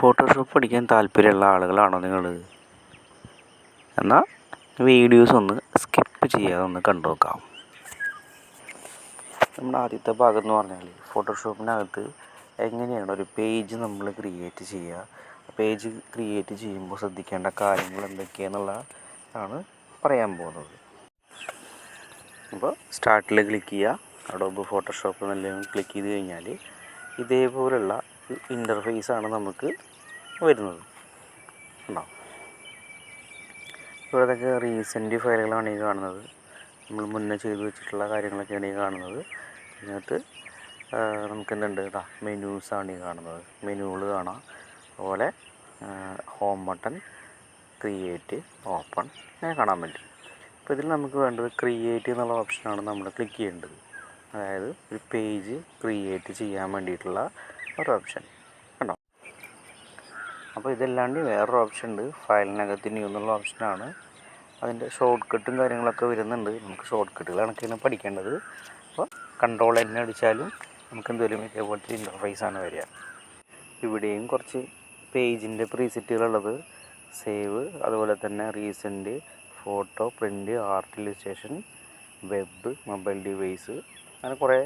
Photoshop പഠിക്കാൻ താല്പര്യമുള്ള ആളുകളാണോ നിങ്ങൾ? എന്നാൽ വീഡിയോസ് ഒന്ന് സ്കിപ്പ് ചെയ്യാതെ ഒന്ന് കണ്ടു നോക്കാം. നമ്മുടെ ആദ്യത്തെ ഭാഗം എന്ന് പറഞ്ഞാൽ ഫോട്ടോഷോപ്പിനകത്ത് എങ്ങനെയാണ് ഒരു പേജ് നമ്മൾ ക്രിയേറ്റ് ചെയ്യുക? പേജ് ക്രിയേറ്റ് ചെയ്യുമ്പോൾ ശ്രദ്ധിക്കേണ്ട കാര്യങ്ങൾ എന്തൊക്കെയാണെന്നുള്ളതാണ് പറയാൻ പോകുന്നത്. അപ്പോൾ സ്റ്റാർട്ടിൽ ക്ലിക്ക് ചെയ്യുക. അഡോബ് ഫോട്ടോഷോപ്പ് എന്നെല്ലാം ക്ലിക്ക് ചെയ്ത് കഴിഞ്ഞാൽ ഇതേപോലുള്ള ആണ് നമുക്ക് വരുന്നത്. ഉണ്ടോ ഇപ്പോൾ അതൊക്കെ റീസെന്റ് ഫയലുകളാണ് ഈ കാണുന്നത്. നമ്മൾ മുന്നേ ചെയ്തു വെച്ചിട്ടുള്ള കാര്യങ്ങളൊക്കെയാണ് ഈ കാണുന്നത്. ഇതിനകത്ത് നമുക്ക് എന്തുണ്ട് ഇതാ മെനൂസാണ് ഈ കാണുന്നത്. മെനുകൾ കാണാം. അതുപോലെ ഹോം ബട്ടൺ ക്രിയേറ്റ് ഓപ്പൺ ഇങ്ങനെ കാണാൻ പറ്റും. അപ്പോൾ ഇതിൽ നമുക്ക് വേണ്ടത് ക്രിയേറ്റ് എന്നുള്ള ഓപ്ഷനാണ് നമ്മൾ ക്ലിക്ക് ചെയ്യേണ്ടത്. അതായത് ഒരു പേജ് ക്രിയേറ്റ് ചെയ്യാൻ വേണ്ടിയിട്ടുള്ള ഒരു ഓപ്ഷൻ. കണ്ടോ? അപ്പോൾ ഇതല്ലാണ്ട് വേറൊരു ഓപ്ഷൻ ഉണ്ട് ഫയലിനകത്ത് ന്യൂ എന്നുള്ള ഓപ്ഷനാണ് അതിന്റെ ഷോർട്ട് കട്ടും കാര്യങ്ങളൊക്കെ വരുന്നുണ്ട്. നമുക്ക് ഷോർട്ട് കട്ടുകളാണ് കണക്കാണ് പഠിക്കേണ്ടത്. അപ്പോൾ കൺട്രോൾ എന്നെ അടിച്ചാലും നമുക്ക് എന്തെങ്കിലും ഇതേപോലത്തെ ആണ് വരിക. ഇവിടെയും കുറച്ച് പേജിന്റെ പ്രീസെറ്റുകളുള്ളത് സേവ് അതുപോലെ തന്നെ recent photo print art illustration web mobile device അങ്ങനെ കുറേ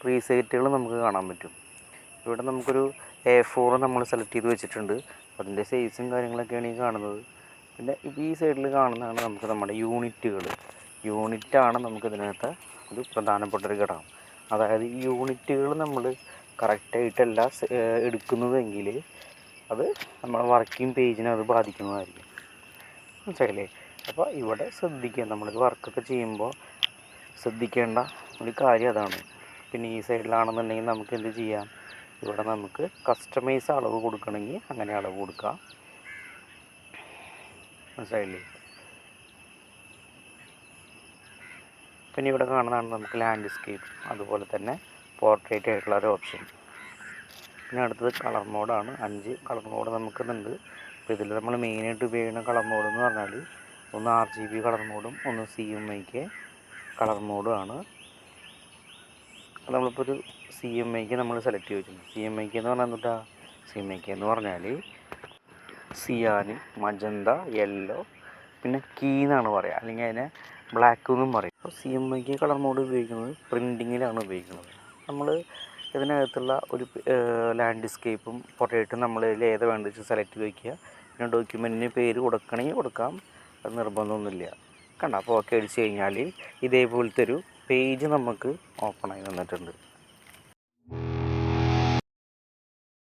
പ്രീസെറ്റുകൾ നമുക്ക് കാണാൻ പറ്റും. ഇവിടെ നമുക്കൊരു എ ഫോർ നമ്മൾ സെലക്ട് ചെയ്ത് വെച്ചിട്ടുണ്ട്. അതിന്റെ സൈസും കാര്യങ്ങളൊക്കെയാണ് ഈ കാണുന്നത്. പിന്നെ ഈ സൈഡിൽ കാണുന്നതാണ് നമുക്ക് നമ്മുടെ യൂണിറ്റുകൾ യൂണിറ്റാണ് നമുക്ക് ഇതിനകത്ത് ഒരു പ്രധാനപ്പെട്ട ഒരു ഘടകം. അതായത് ഈ യൂണിറ്റുകൾ നമ്മൾ കറക്റ്റായിട്ടല്ല എടുക്കുന്നതെങ്കിൽ അത് നമ്മുടെ വർക്കിംഗ് പേജിനെ അത് ബാധിക്കുന്നതായിരിക്കും. മനസ്സിലായില്ലേ? അപ്പോൾ ഇവിടെ ശ്രദ്ധിക്കുക. നമ്മളിത് വർക്കൊക്കെ ചെയ്യുമ്പോൾ ശ്രദ്ധിക്കേണ്ട ഒരു കാര്യം അതാണ്. പിന്നെ ഈ സൈഡിലാണെന്നുണ്ടെങ്കിൽ നമുക്ക് എന്ത് ചെയ്യാം? ഇവിടെ നമുക്ക് കസ്റ്റമൈസ് അളവ് കൊടുക്കണമെങ്കിൽ അങ്ങനെ അളവ് കൊടുക്കാം. മനസ്സിലായില്ലേ? പിന്നെ ഇവിടെ കാണുന്നതാണ് നമുക്ക് ലാൻഡ്സ്കേപ്പ് അതുപോലെ തന്നെ പോർട്രേറ്റ് ആയിട്ടുള്ള ഒരു ഓപ്ഷൻ പിന്നെ അടുത്തത് കളർ മോഡാണ് അഞ്ച് കളർ മോഡ് നമുക്കുന്നുണ്ട്. അപ്പോൾ ഇതിൽ നമ്മൾ മെയിനായിട്ട് ഉപയോഗിക്കുന്ന കളർ മോഡ് എന്ന് പറഞ്ഞാൽ ഒന്ന് ആർ ജി ബി കളർ മോഡും ഒന്ന് C M Y K colour മോഡുമാണ്. ആണ് നമ്മളിപ്പോൾ ഒരു സി എം ഐക്ക് നമ്മൾ സെലക്ട് ചെയ്ത് വെച്ചിട്ടുണ്ട്. സി എം ഐക്ക് എന്ന് പറഞ്ഞാൽ എന്താ സി എം ഐക്ക് എന്ന് പറഞ്ഞാൽ സിയാനി മജന്ത യെല്ലോ പിന്നെ കീ എന്നാണ് പറയുക അല്ലെങ്കിൽ അതിനെ ബ്ലാക്ക് എന്നും പറയും. അപ്പോൾ C M Y K colour mode ഉപയോഗിക്കുന്നത് പ്രിന്റിങ്ങിലാണ് ഉപയോഗിക്കുന്നത്. നമ്മൾ ഇതിനകത്തുള്ള ഒരു ലാൻഡ്സ്കേപ്പും പൊട്ടേറ്റും നമ്മൾ ഇതിൽ ഏതാ വെച്ചാൽ സെലക്ട് ചെയ്ത് വയ്ക്കുക പിന്നെ ഡോക്യുമെന്റിന് പേര് കൊടുക്കണമെങ്കിൽ കൊടുക്കാം. അത് നിർബന്ധമൊന്നുമില്ല. കണ്ട? ഓക്കെ അടിച്ച് കഴിഞ്ഞാൽ ഇതേപോലത്തെ ഒരു പേജ് നമുക്ക് ഓപ്പൺ ആയി വന്നിട്ടുണ്ട്